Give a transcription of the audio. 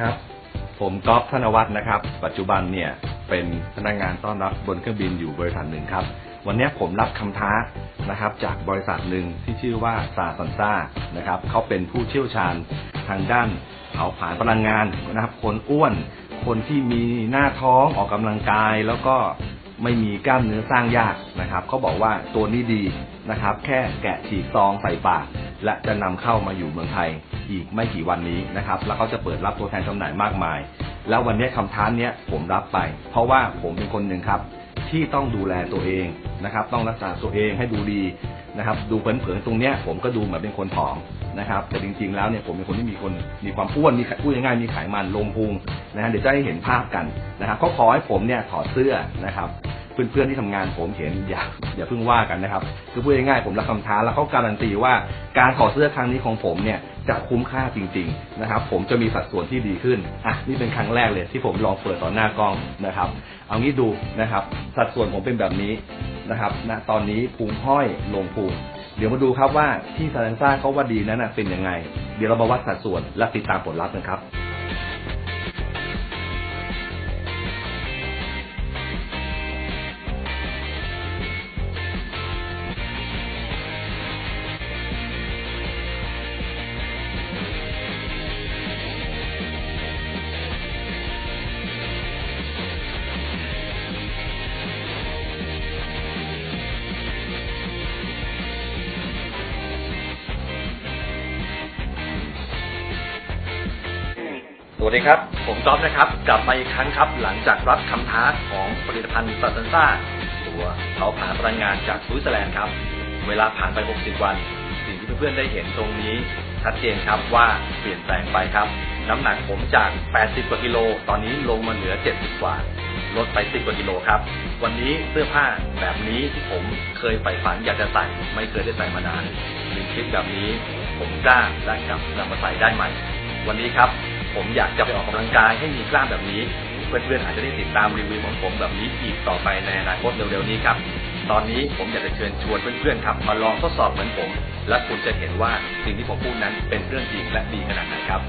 ครับ ผมก๊อฟธนวัฒน์นะครับ ปัจจุบันเนี่ยเป็นพนักงานต้อนรับบนเครื่องบินอยู่บริษัทหนึ่งครับ วันนี้ผมรับคำท้านะครับ จากบริษัทหนึ่งที่ชื่อว่าซาซันซ่านะครับเขาเป็นผู้เชี่ยวชาญทางด้านเผาผลาญพลังงานนะครับ คนอ้วน คนที่มีหน้าท้องออกกำลังกาย แล้วก็ไม่มีกล้ามเนื้อสร้างยากนะครับเขาบอกว่าตัวนี้ดีนะครับ แค่แกะฉีกซองใส่ปาก และจะนำเข้ามาอยู่เมืองไทยอีกไม่กี่วันนี้นะครับ แล้วเขาจะเปิดรับตัวแทนจำหน่ายมากมาย แล้ววันนี้คำท้าเนี้ยผมรับไป เพราะว่าผมเป็นคนหนึ่งครับ ที่ต้องดูแลตัวเองนะครับ ต้องรักษาตัวเองให้ดูดีนะครับ ดูเผินๆตรงเนี้ยผมก็ดูเหมือนเป็นคนผอมนะครับ แต่จริง ๆ แล้วเนี่ยผมเป็นคนที่มีคนมีความอ้วนมีไขพูดง่ายๆมีไขมันลงพุงนะฮะเดี๋ยวจะให้เห็นภาพกันนะครับเขาขอให้ผมเนี่ยถอดเสื้อนะครับ เพื่อนๆที่ทำงานผมเห็นอย่าอย่าเพิ่งว่ากันนะครับคือพูดง่ายๆผมรับคำท้าแล้วเขาการันตีว่าการถอดเสื้อครั้งนี้ของผมเนี่ยจะคุ้มค่าจริง ๆนะครับ ผมจะมีสัดส่วนที่ดีขึ้นอะนี่เป็นครั้งแรกเลยที่ผมลองเปิดต่อหน้ากล้องนะครับ เอางี้ดูนะครับ สัดส่วนผมเป็นแบบนี้นะครับณตอนนี้พุงห้อยลงพุงเดี๋ยวมาดูครับว่าที่ซาเลนซ่าเขาว่าดีนั้นเป็นยังไง เดี๋ยวเรามาวัดสัดส่วนและติดตามผลลัพธ์กันครับ วัสดีครับ ผมจ๊อบนะครับ กลับมาอีกครั้งครับ หลังจากรับคำท้าของผลิตภัณฑ์ซันซ่าตัวเผาผลาญพลังงานจากสวิตเซอร์แลนด์ครับ เวลาผ่านไป 60 วัน สิ่งที่เพื่อนๆได้เห็นตรงนี้ ชัดเจนครับว่าเปลี่ยนแปลงไปครับ น้ำหนักผมจาก 80 กว่ากิโล ตอนนี้ลงมาเหลือ 70 กว่า ลดไป 10 กว่ากิโลครับ วันนี้เสื้อผ้าแบบนี้ที่ผมเคยใฝ่ฝันอยากจะใส่ไม่เคยได้ใส่มานานหนึ่งคลิปแบบนี้ ผมกล้าและกลับนำมาใส่ได้ใหม่ วันนี้ครับ ผมอยากจะไปออกกำลังกายให้มีกล้ามแบบนี้ เพื่อนๆอาจจะได้ติดตามรีวิวของผมแบบนี้อีกต่อไปในอนาคตเร็วๆนี้ครับ ตอนนี้ผมอยากจะเชิญชวนเพื่อนๆครับมาลองทดสอบเหมือนผม และคุณจะเห็นว่าสิ่งที่ผมพูดนั้นเป็นเรื่องจริงและดีขนาดไหนครับ